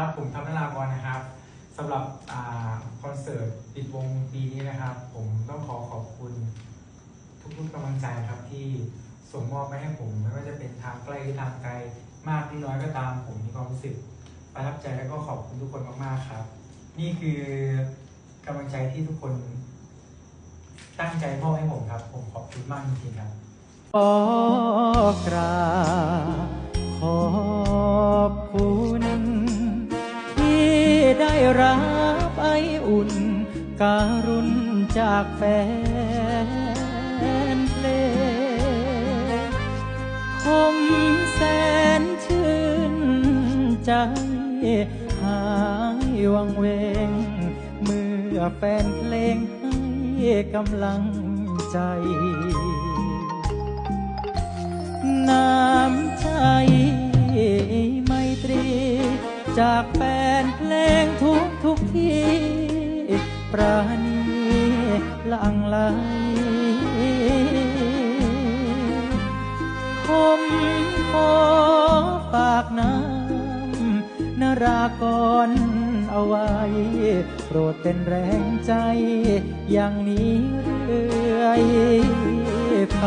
ครับผมทัพนรากรนะครับสำหรับอคอนเสิร์ตปิดวงปีนี้นะครับ ผมต้องขอขอบคุณทุกๆกำลังใจครับที่ส่งมอบมาให้ผมไม่ว่าจะเป็นทางใกล้หรือทางไกลมากหรือน้อยก็ตาม ผมมีความรู้สึกประทับใจแล้วก็ขอบคุณทุกคนมากๆครับ นี่คือกำลังใจที่ทุกคน ตั้งใจมอบให้ผมครับ ผมขอบคุณมากจริงๆครับขอกราบ ได้รับไออุ่น การุณจากแฟนเพลงคมแสนชื่นใจหายวังเวง เมื่อแฟนเพลงให้กำลังใจน้ำใจไมตรีจากแฟ นเพลงทุกทุกที่ปราณีลังไหลคมขอฝากน้ำนารากรเอาไว้ โปรดเป็นแรงใจ อย่างนี้เรื่อยไป